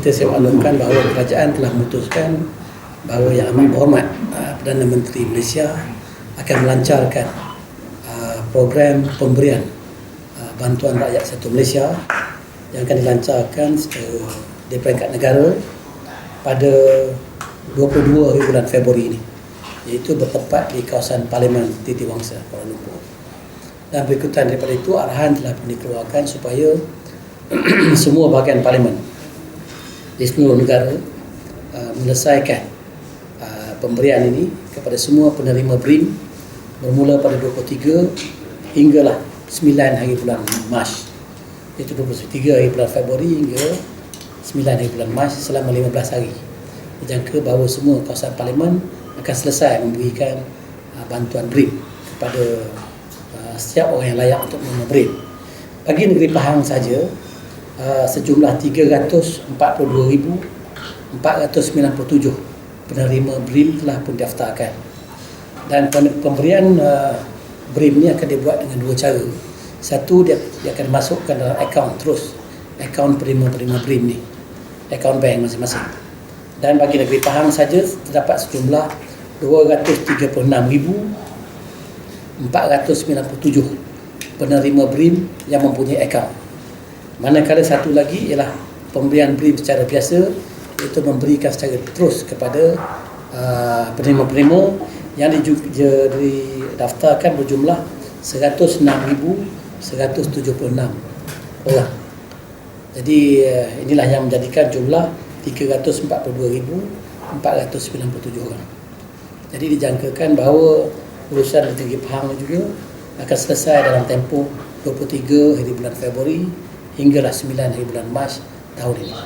Kita saya maklumkan bahawa kerajaan telah memutuskan bahawa Yang Amat Berhormat uh, Perdana Menteri Malaysia akan melancarkan uh, program pemberian uh, bantuan rakyat satu Malaysia yang akan dilancarkan di peringkat negara pada 22 hari bulan Februari ini iaitu bertempat di kawasan Parlimen Titi Wangsa Kuala Lumpur. Dan berikutan daripada itu arahan telah dikeluarkan supaya semua bahagian parlimen di seluruh negara uh, menyelesaikan uh, pemberian ini kepada semua penerima BRIM bermula pada 23 hinggalah 9 hari bulan Mac. Iaitu 23 hari bulan Februari hingga 9 hari bulan Mac selama 15 hari. Dijangka bahawa semua kawasan parlimen akan selesai memberikan uh, bantuan BRIM kepada uh, setiap orang yang layak untuk menerima BRIM bagi negeri Pahang saja uh, sejumlah 342,497 penerima BRIM telah pun daftarkan. Dan pemberian uh, BRIM ini akan dibuat dengan dua cara. Satu dia, dia akan masukkan dalam akaun terus akaun penerima-penerima BRIM ni akaun bank masing-masing. Dan bagi negeri Pahang saja terdapat sejumlah 236,497 penerima BRIM yang mempunyai akaun manakala satu lagi ialah pemberian BRIM secara biasa iaitu memberikan secara terus kepada uh, penerima-penerima yang didaftarkan berjumlah 106,176 orang. Jadi uh, inilah yang menjadikan jumlah 342,497 orang. Jadi dijangkakan bahawa urusan di Negeri Pahang juga akan selesai dalam tempoh 23 hari bulan Februari hinggalah 9 hari bulan Mac tahun ini.